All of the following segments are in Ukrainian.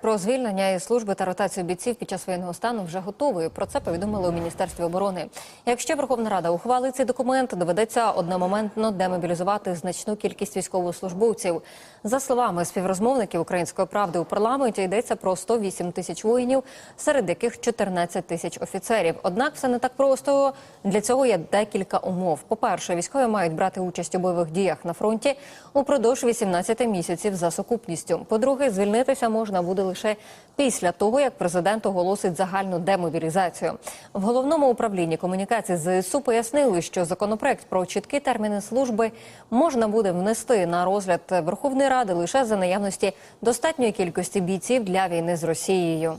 Про звільнення із служби та ротацію бійців під час воєнного стану вже готовий. Про це повідомили у міністерстві оборони. Якщо Верховна Рада ухвалить цей документ, доведеться одномоментно демобілізувати значну кількість військовослужбовців. За словами співрозмовників української правди у парламенті, йдеться про 108 тисяч воїнів, серед яких 14 тисяч офіцерів. Однак все не так просто. Для цього є декілька умов. По перше, військові мають брати участь у бойових діях на фронті упродовж 18 місяців за сукупністю. По-друге, звільнитися можна буде лише після того, як президент оголосить загальну демобілізацію. В головному управлінні комунікації ЗСУ пояснили, що законопроект про чіткі терміни служби можна буде внести на розгляд Верховної Ради лише за наявності достатньої кількості бійців для війни з Росією.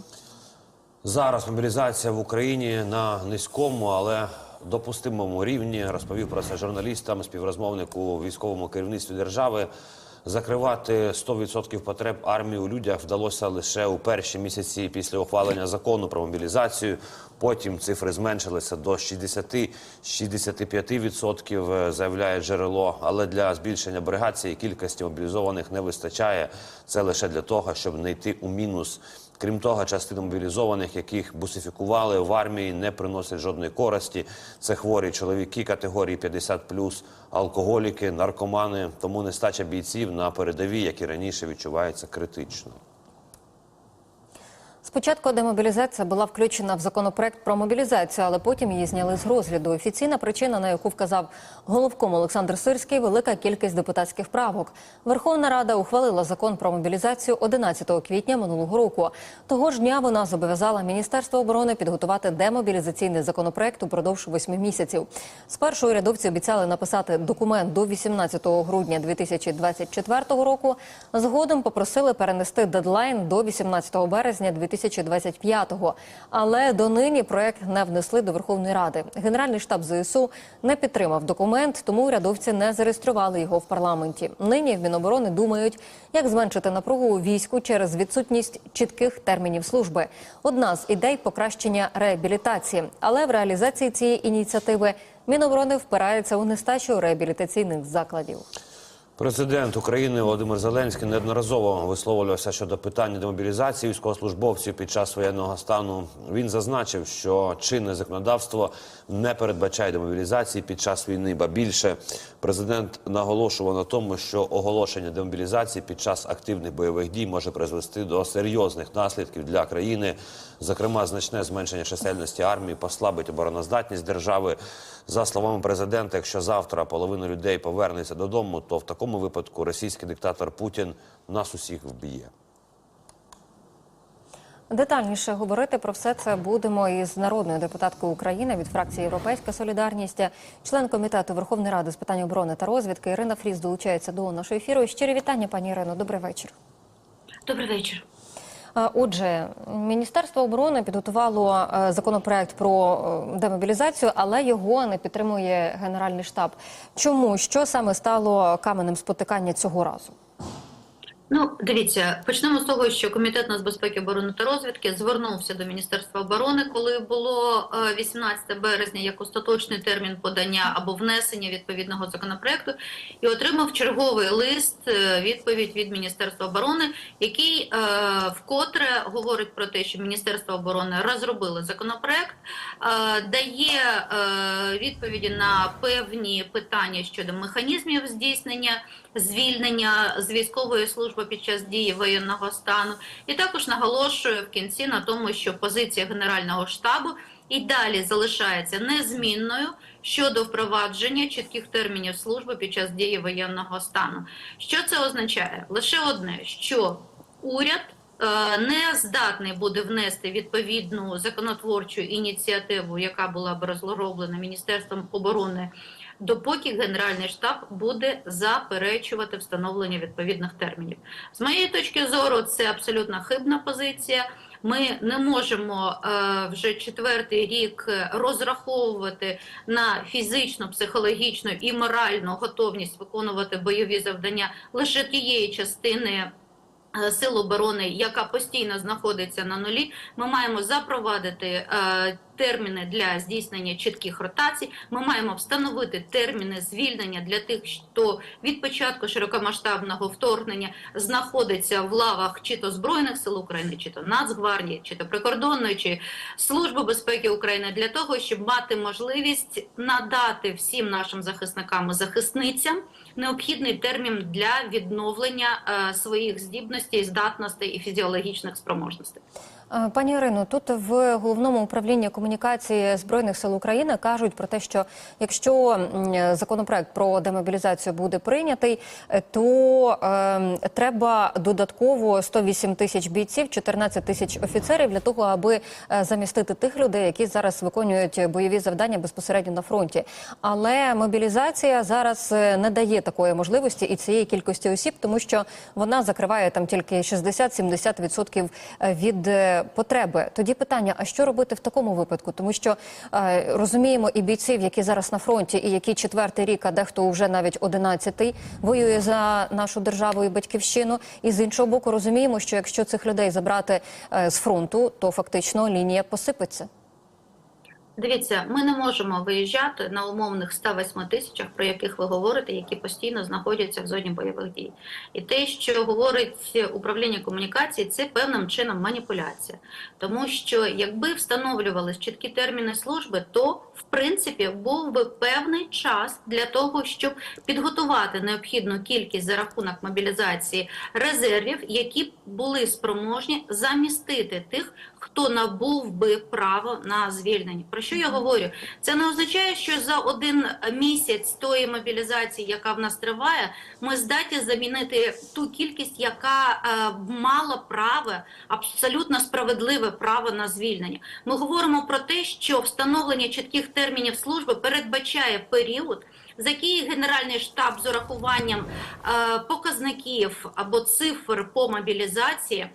Зараз мобілізація в Україні на низькому, але допустимому рівні. Розповів про це журналістам, співрозмовнику військовому керівництві держави. Закривати 100% потреб армії у людях вдалося лише у перші місяці після ухвалення закону про мобілізацію. Потім цифри зменшилися до 60-65%, заявляє джерело. Але для збільшення бригад цієї кількості мобілізованих не вистачає. Це лише для того, щоб не йти у мінус. Крім того, частина мобілізованих, яких бусифікували в армії, не приносять жодної користі. Це хворі чоловіки категорії 50+, алкоголіки, наркомани. Тому нестача бійців на передовій, як і раніше, відчувається критично. Спочатку демобілізація була включена в законопроект про мобілізацію, але потім її зняли з розгляду. Офіційна причина, на яку вказав головком Олександр Сирський, велика кількість депутатських правок. Верховна Рада ухвалила закон про мобілізацію 11 квітня минулого року. Того ж дня вона зобов'язала Міністерство оборони підготувати демобілізаційний законопроект упродовж восьми місяців. Спершу урядовці обіцяли написати документ до 18 грудня 2024 року. Згодом попросили перенести дедлайн до 18 березня 2025 2025-го. Але донині проект не внесли до Верховної Ради. Генеральний штаб ЗСУ не підтримав документ, тому урядовці не зареєстрували його в парламенті. Нині в Міноборони думають, як зменшити напругу у війську через відсутність чітких термінів служби. Одна з ідей покращення реабілітації, але в реалізації цієї ініціативи Міноборони впирається у нестачу реабілітаційних закладів. Президент України Володимир Зеленський неодноразово висловлювався щодо питання демобілізації військовослужбовців під час воєнного стану. Він зазначив, що чинне законодавство не передбачає демобілізації під час війни. Ба більше президент наголошував на тому, що оголошення демобілізації під час активних бойових дій може призвести до серйозних наслідків для країни, зокрема, значне зменшення чисельності армії, послабить обороноздатність держави. За словами президента, якщо завтра половина людей повернеться додому, то в такому випадку російський диктатор Путін нас усіх вб'є. Детальніше говорити про все це будемо із народною депутаткою України від фракції Європейська Солідарність, член комітету Верховної Ради з питань оборони та розвідки Ірина Фріз долучається до нашого ефіру. Щирі вітання, пані Ірино. Добрий вечір. Добрий вечір. Отже, Міністерство оборони підготувало е, законопроект про е, демобілізацію, але його не підтримує Генеральний штаб. Чому що саме стало каменем спотикання цього разу? Ну, дивіться, почнемо з того, що комітет нацбезпеки оборони та розвідки звернувся до Міністерства оборони, коли було е, 18 березня як остаточний термін подання або внесення відповідного законопроекту, і отримав черговий лист е, відповідь від Міністерства оборони, який е, вкотре говорить про те, що Міністерство оборони розробило законопроект, е, дає е, відповіді на певні питання щодо механізмів здійснення звільнення з військової служби під час дії воєнного стану, і також наголошує в кінці на тому, що позиція Генерального штабу і далі залишається незмінною щодо впровадження чітких термінів служби під час дії воєнного стану. Що це означає? Лише одне, що уряд. е, Не здатний буде внести відповідну законотворчу ініціативу, яка була б розроблена Міністерством оборони допоки Генеральний штаб буде заперечувати встановлення відповідних термінів. З моєї точки зору, це абсолютно хибна позиція. Ми не можемо е, вже четвертий рік розраховувати на фізичну, психологічну і моральну готовність виконувати бойові завдання лише тієї частини. е, Сил оборони, яка постійно знаходиться на нулі, ми маємо запровадити е, терміни для здійснення чітких ротацій. Ми маємо встановити терміни звільнення для тих, хто від початку широкомасштабного вторгнення знаходиться в лавах чи то збройних сил України, чи то Нацгвардії, чи то прикордонної, чи служби безпеки України для того, щоб мати можливість надати всім нашим захисникам і захисницям необхідний термін для відновлення е, своїх здібностей, здатностей і фізіологічних спроможностей. Е, Пані Ірино, тут в головному управлінні комунікації збройних сил України кажуть про те, що якщо законопроект про демобілізацію буде прийнятий, е, то е, треба додатково 108 тисяч бійців, 14 тисяч офіцерів для того, аби е, замістити тих людей, які зараз виконують бойові завдання безпосередньо на фронті. Але мобілізація зараз не дає такої можливості і цієї кількості осіб, тому що вона закриває там тільки 60-70% від потреби. Тоді питання: а що робити в такому випадку? Тому що е, розуміємо і бійців, які зараз на фронті, і які четвертий рік, а дехто вже навіть одинадцятий воює за нашу державу і батьківщину. І з іншого боку, розуміємо, що якщо цих людей забрати е, з фронту, то фактично лінія посипеться. Дивіться, ми не можемо виїжджати на умовних 108 тисячах, про яких ви говорите, які постійно знаходяться в зоні бойових дій. І те, що говорить управління комунікації, це певним чином маніпуляція. Тому що якби встановлювались чіткі терміни служби, то в принципі був би певний час для того, щоб підготувати необхідну кількість за рахунок мобілізації резервів, які були спроможні замістити тих, хто набув би право на звільнення. Що я говорю? Це не означає, що за один місяць тої мобілізації, яка в нас триває, ми здатні замінити ту кількість, яка е, мала право, абсолютно справедливе право на звільнення. Ми говоримо про те, що встановлення чітких термінів служби передбачає період. За який Генеральний штаб з урахуванням е, показників або цифр по мобілізації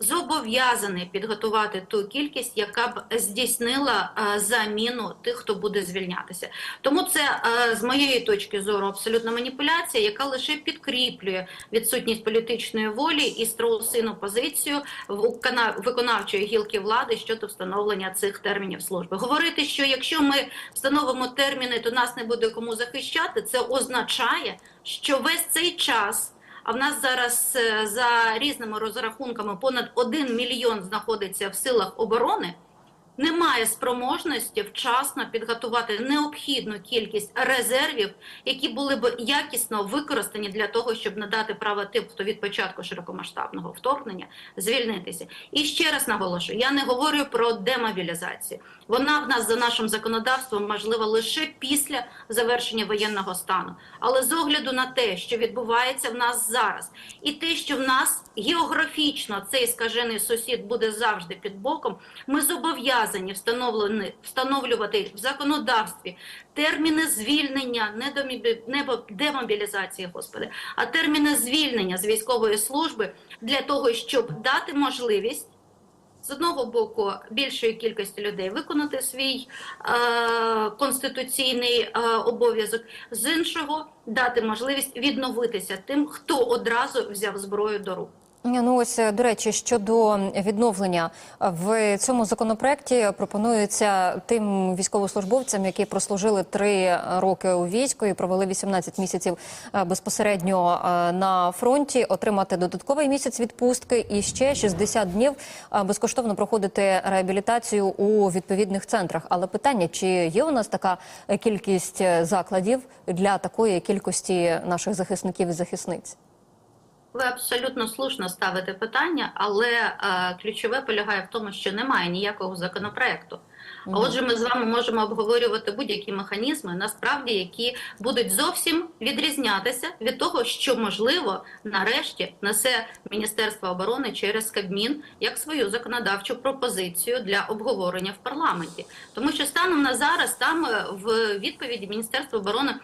зобов'язаний підготувати ту кількість, яка б здійснила е, заміну тих, хто буде звільнятися. Тому це е, з моєї точки зору абсолютна маніпуляція, яка лише підкріплює відсутність політичної волі і страусину позицію в виконавчої гілки влади щодо встановлення цих термінів служби. Говорити, що якщо ми встановимо терміни, то нас не буде кому захищати. Це означає, що весь цей час. А в нас зараз е, за різними розрахунками понад 1 мільйон знаходиться в силах оборони. Немає спроможності вчасно підготувати необхідну кількість резервів, які були б якісно використані для того, щоб надати право тим, хто від початку широкомасштабного вторгнення звільнитися. І ще раз наголошую: я не говорю про демобілізацію. Вона в нас за нашим законодавством можлива лише після завершення воєнного стану. Але з огляду на те, що відбувається в нас зараз, і те, що в нас географічно цей скажений сусід буде завжди під боком, ми зобов'язані встановлені встановлювати в законодавстві терміни звільнення, не демобілізації, господи, а терміни звільнення з військової служби для того, щоб дати можливість з одного боку більшої кількості людей виконати свій е, конституційний е, обов'язок, з іншого дати можливість відновитися тим, хто одразу взяв зброю до рук. Ну ось до речі, щодо відновлення в цьому законопроекті пропонується тим військовослужбовцям, які прослужили три роки у війську і провели 18 місяців е, безпосередньо е, на фронті, отримати додатковий місяць відпустки і ще 60 днів е, безкоштовно проходити реабілітацію у відповідних центрах. Але питання: чи є у нас така кількість закладів для такої кількості наших захисників і захисниць? Ви абсолютно слушно ставите питання, але е, ключове полягає в тому, що немає ніякого законопроекту. А отже, ми з вами можемо обговорювати будь-які механізми, насправді, які будуть зовсім відрізнятися від того, що можливо нарешті несе Міністерство оборони через Кабмін як свою законодавчу пропозицію для обговорення в парламенті. Тому що станом на зараз там е, в відповіді Міністерства оборони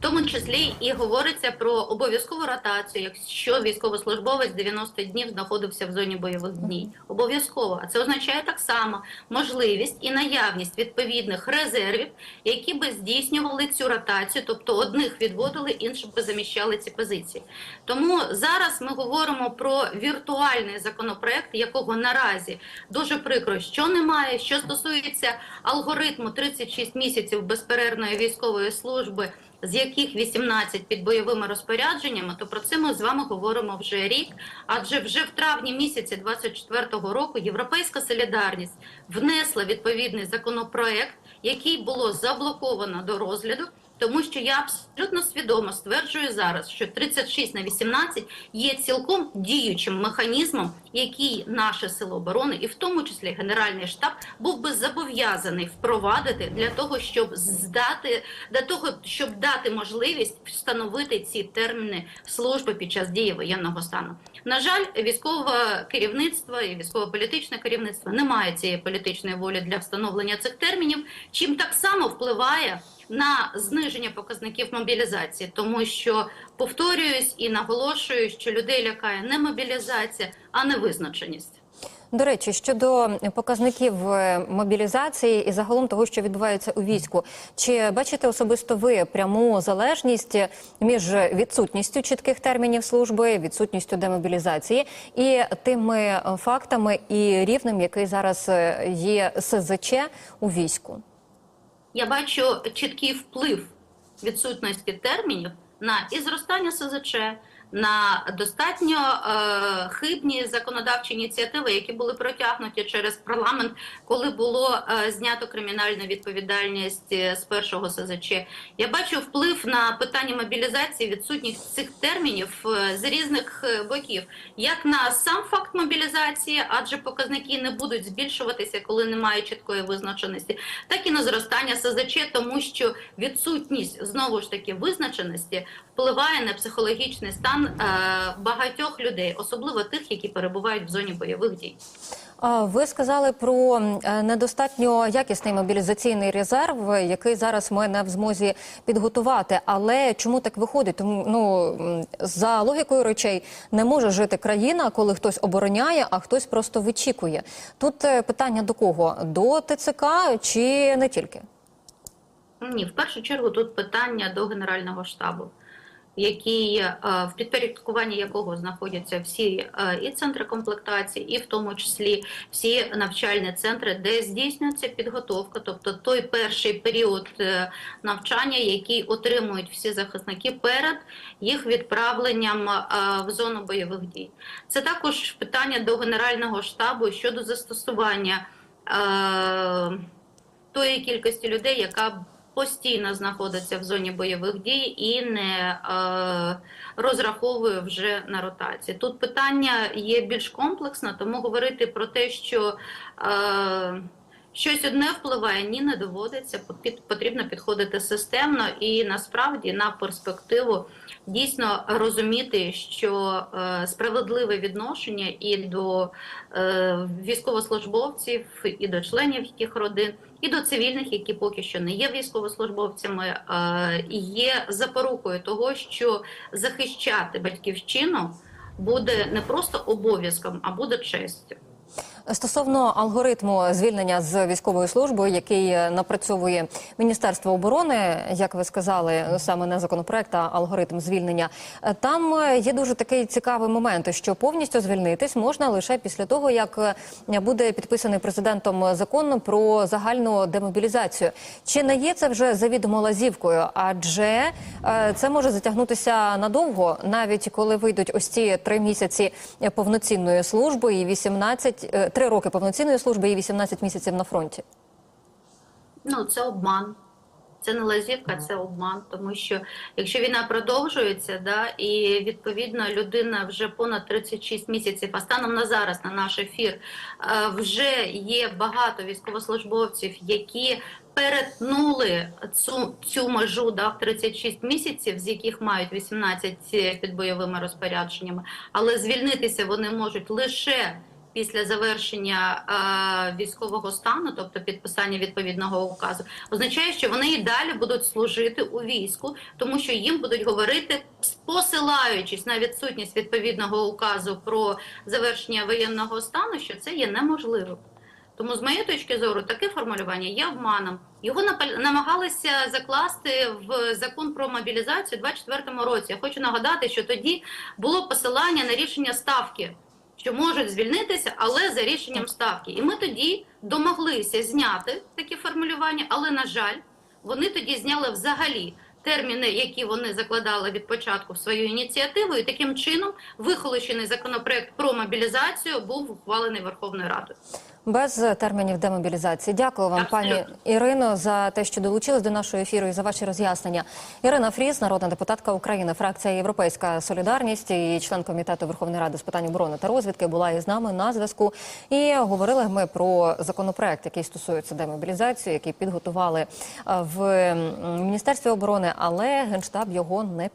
В тому числі і говориться про обов'язкову ротацію, якщо військовослужбовець 90 днів знаходився в зоні бойових дій. Обов'язково. А це означає так само можливість і наявність відповідних резервів, які би здійснювали цю ротацію, тобто одних відводили, інших би заміщали ці позиції. Тому зараз ми говоримо про віртуальний законопроект, якого наразі дуже прикро, що немає. Що стосується алгоритму 36 місяців безперервної військової служби з яких 18 під бойовими розпорядженнями, то про це ми з вами говоримо вже рік. Адже вже в травні місяці 24-го року Європейська солідарність внесла відповідний законопроект, який було заблоковано до розгляду. Тому що я абсолютно свідомо стверджую зараз, що 36 на 18 є цілком діючим механізмом, який наше сило оборони, і в тому числі Генеральний штаб, був би зобов'язаний впровадити для того, щоб здати для того, щоб дати можливість встановити ці терміни служби під час дії воєнного стану. На жаль, військове керівництво і військово-політичне керівництво не має цієї політичної волі для встановлення цих термінів, чим так само впливає на зниження показників мобілізації, тому що повторююсь і наголошую, що людей лякає не мобілізація, а невизначеність. До речі, щодо показників е, мобілізації і загалом того, що відбувається у війську, чи бачите особисто ви пряму залежність між відсутністю чітких термінів служби, відсутністю демобілізації і тими фактами і рівнем, який зараз е, є СЗЧ у війську? Я бачу чіткий вплив відсутності термінів на і зростання СЗЧ, на достатньо е, хибні законодавчі ініціативи, які були протягнуті через парламент, коли було е, знято кримінальну відповідальність е, з першого СЗЧ. Я бачу вплив на питання мобілізації відсутність цих термінів е, з різних е, боків, як на сам факт мобілізації, адже показники не будуть збільшуватися, коли немає чіткої визначеності, так і на зростання СЗЧ, тому що відсутність знову ж таки визначеності впливає на психологічний стан е, багатьох людей, особливо тих, які перебувають в зоні бойових дій. Ви сказали про е, недостатньо якісний мобілізаційний резерв, який зараз ми не в змозі підготувати. Але чому так виходить? Тому ну за логікою речей не може жити країна, коли хтось обороняє, а хтось просто вичікує. Тут е, питання до кого? До ТЦК чи не тільки? Ні, в першу чергу тут питання до Генерального штабу, який е, в підпорядкуванні якого знаходяться всі е, і центри комплектації, і в тому числі всі навчальні центри, де здійснюється підготовка, тобто той перший період е, навчання, який отримують всі захисники перед їх відправленням в зону бойових дій. Це також питання до Генерального штабу щодо застосування. Тої кількості людей, яка постійно знаходиться в зоні бойових дій і не е, розраховує вже на ротації. Тут питання є більш комплексне, тому говорити про те, що е, щось одне впливає, ні, не доводиться. Потрібно підходити системно і насправді на перспективу дійсно розуміти, що е, справедливе відношення і до е, військовослужбовців, і до членів їх родин, і до цивільних, які поки що не є військовослужбовцями, е, є запорукою того, що захищати батьківщину буде не просто обов'язком, а буде честю. Стосовно алгоритму звільнення з військової служби, який е, напрацьовує Міністерство оборони, як ви сказали, саме не законопроект, а алгоритм звільнення. е, Там е, є дуже такий цікавий момент, що повністю звільнитись можна лише після того, як буде підписаний президентом закон про загальну демобілізацію. Чи не є це вже завідомо лазівкою? Адже це може затягнутися надовго, навіть коли вийдуть ось ці три місяці повноцінної служби і 18, е, три роки повноцінної служби і 18 місяців на фронті. Ну, це обман. Це не лазівка, це обман, тому що якщо війна продовжується, да, і відповідно людина вже понад 36 місяців, а станом на зараз на наш ефір е, вже є багато військовослужбовців, які перетнули цю, цю межу да, в 36 місяців, з яких мають 18 під бойовими розпорядженнями, але звільнитися вони можуть лише після завершення е, військового стану, тобто підписання відповідного указу, означає, що вони і далі будуть служити у війську, тому що їм будуть говорити, посилаючись на відсутність відповідного указу про завершення воєнного стану, що це є неможливим. Тому, з моєї точки зору, таке формулювання є обманом. Його намагалися закласти в закон про мобілізацію у 2024 році. Я хочу нагадати, що тоді було посилання на рішення ставки, що можуть звільнитися, але за рішенням ставки. І ми тоді домоглися зняти такі формулювання, але на жаль, вони тоді зняли взагалі. Терміни, які вони закладали від початку в свою ініціативу, і таким чином вихолощений законопроект про мобілізацію був ухвалений Верховною Радою. Без термінів демобілізації. Дякую вам, пані Ірино, за те, що долучились до нашого ефіру і за ваші роз'яснення. Ірина Фріс, народна депутатка України, фракція Європейська Солідарність і член комітету Верховної Ради з питань оборони та розвідки, була із нами на зв'язку. І говорили ми про законопроект, який стосується демобілізації, який підготували е, в міністерстві оборони, але генштаб його не